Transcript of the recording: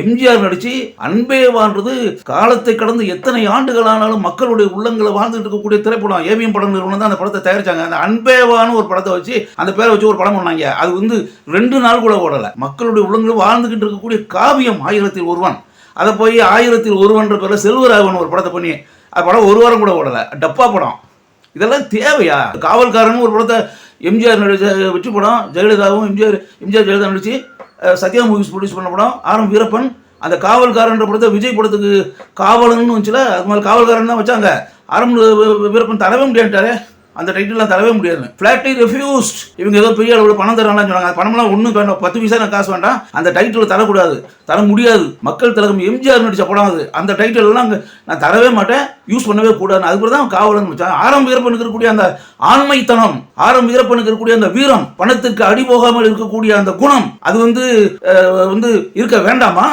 எம்ஜிஆர் நடிச்சு அன்பேவான்றது காலத்தை கடந்து எத்தனை ஆண்டுகள் ஆனாலும் மக்களுடைய உள்ளங்களை வாழ்ந்துட்டு இருக்கக்கூடிய திரைப்படம் ஏவிஎம் படம் நிறுவனம் தான் அந்த படத்தை தயாரிச்சாங்க. அந்த அன்பேவான்னு ஒரு படத்தை வச்சு அந்த பேரை வச்சு ஒரு படம் பண்ணாங்க. அது வந்து ரெண்டு நாள் கூட ஓடலை. மக்களுடைய உள்ளங்களை வாழ்ந்துகிட்டு இருக்கக்கூடிய காவியம் ஆயிரத்தில் ஒருவன். அதை போய் ஆயிரத்தில் ஒருவன்ற பேரில் செல்வராகவன் ஒரு படத்தை பண்ணி அது படம் ஒரு வாரம் கூட ஓடலை. டப்பா படம். இதெல்லாம் தேவையா? காவல்காரன் ஒரு படத்தை எம்ஜிஆர் நடிச்ச வெற்றி படம் ஜெயலலிதாவும் எம்ஜிஆர் எம்ஜிஆர் ஜெயலலிதா நடிச்சு சத்யா மூவிஸ் ப்ரொடியூஸ் பண்ண படம். ஆர் எம் வீரப்பன் அந்த காவல்காரன்ற படத்தை விஜய் படத்துக்கு காவலன்னு வந்துச்சுல அது மாதிரி காவல்காரன் தான் வச்சாங்க. ஆர் வீரப்பன் தரவே முடியாட்டாரே. அந்த டைட்டில்லாம் தரவே முடியாது ஃபிளாட்லி ரெஃப்யூஸ்ட் இவங்க ஏதோ பெரிய அளவில் பணம் தராங்கன்னு சொன்னாங்க அந்த பணம்லாம் ஒன்றும் வேண்டாம். பத்து பைசா நான் காசு வேண்டாம். அந்த டைட்டில் தரக்கூடாது. தர முடியாது. மக்கள் திலகம் எம்ஜிஆர் நடிச்ச படம் அது. அந்த டைட்டில்லாம் அங்கே நான் தரவே மாட்டேன். யூஸ் பண்ணவே கூடாது அதுக்கு தான் காவலன் ஆரம்ப ஆரம் வீரப்பனுக்கு இருக்கக்கூடிய அந்த ஆண்மைத்தனம் ஆரம்ப வீரப்பனுக்கு இருக்கக்கூடிய அந்த வீரம் பணத்துக்கு அடி போகாமல் இருக்கக்கூடிய அந்த குணம் அது வந்து வந்து இருக்க வேண்டாமா?